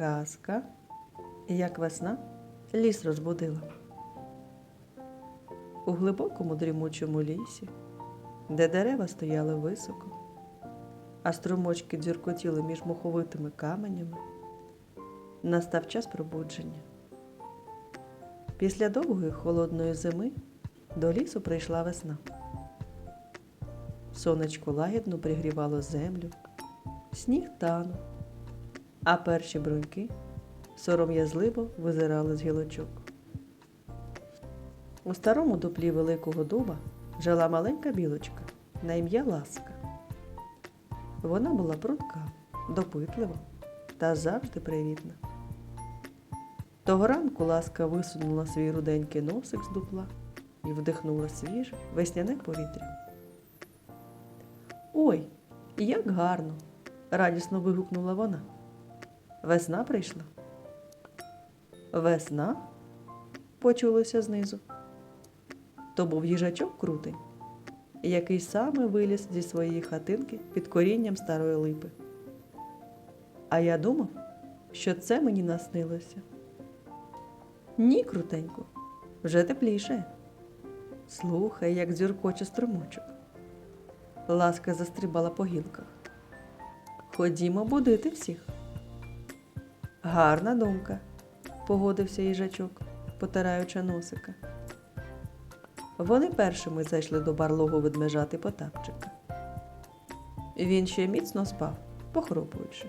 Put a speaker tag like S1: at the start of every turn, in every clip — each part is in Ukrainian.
S1: Казка, як весна ліс розбудила. У глибокому дрімучому лісі, де дерева стояли високо, а струмочки дзюркотіли між муховитими каменями, настав час пробудження. Після довгої холодної зими до лісу прийшла весна. Сонечко лагідно пригрівало землю, сніг танув, а перші бруньки сором'язливо визирали з гілочок. У старому дуплі великого дуба жила маленька білочка на ім'я Ласка. Вона була прудка, допитлива та завжди привітна. Того ранку ласка висунула свій руденький носик з дупла і вдихнула свіже весняне повітря. Ой, як гарно! радісно вигукнула вона. Весна прийшла. Весна? почулося знизу. То був їжачок крутий, який саме виліз зі своєї хатинки під корінням старої липи. А я думав, що це мені наснилося. Ні, крутенько, вже тепліше. Слухай, як дзюркоче струмочок. Ласка застрибала по гілках. Ходімо будити всіх. Гарна думка, погодився їжачок, потираючи носика. Вони першими зайшли до барлогу ведмежати Потапчика. Він ще міцно спав, похропуючи.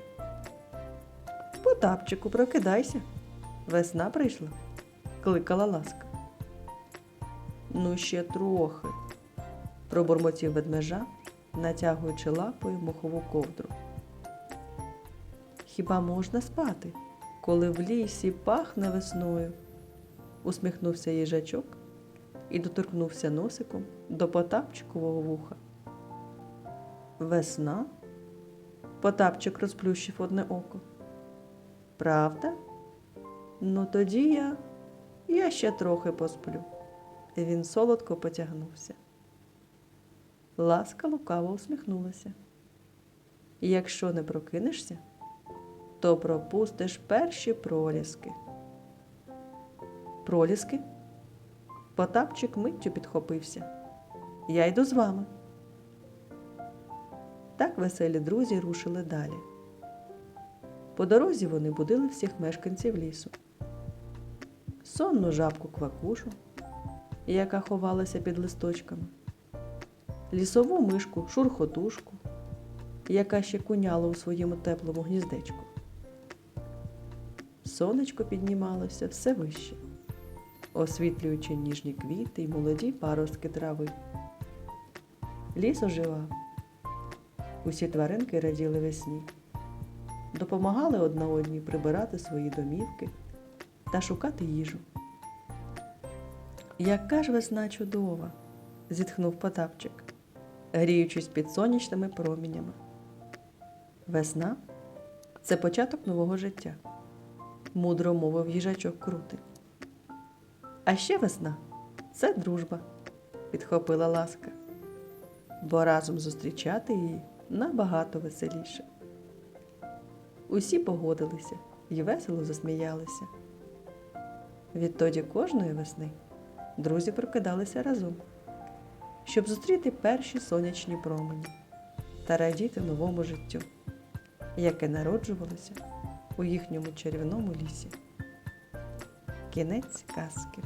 S1: Потапчику, прокидайся. Весна прийшла, кликала ласка. Ну, ще трохи, пробурмотів ведмежа, натягуючи лапою мохову ковдру. Хіба можна спати, коли в лісі пахне весною? усміхнувся їжачок і доторкнувся носиком до Потапчикового вуха. Весна? Потапчик розплющив одне око. Правда? Ну тоді я, я ще трохи посплю. І він солодко потягнувся. Ласка лукаво усміхнулася. Якщо не прокинешся, то пропустиш перші проліски. Проліски? Потапчик миттю підхопився. Я йду з вами. Так веселі друзі рушили далі. По дорозі вони будили всіх мешканців лісу. Сонну жабку квакушу, яка ховалася під листочками, лісову мишку шурхотушку, яка ще куняла у своєму теплому гніздечку. Сонечко піднімалося все вище, освітлюючи ніжні квіти й молоді паростки трави. Ліс оживав. Усі тваринки раділи весні, допомагали одна одній прибирати свої домівки та шукати їжу. Яка ж весна чудова, зітхнув Потапчик, гріючись під сонячними промінями. Весна це початок нового життя, мудро мовив їжачок крутий. А ще весна це дружба, підхопила ласка, бо разом зустрічати її набагато веселіше. Усі погодилися і весело засміялися. Відтоді кожної весни друзі прокидалися разом, щоб зустріти перші сонячні промені та радіти новому життю, яке народжувалося у їхньому чарівному лісі. Кінець казки.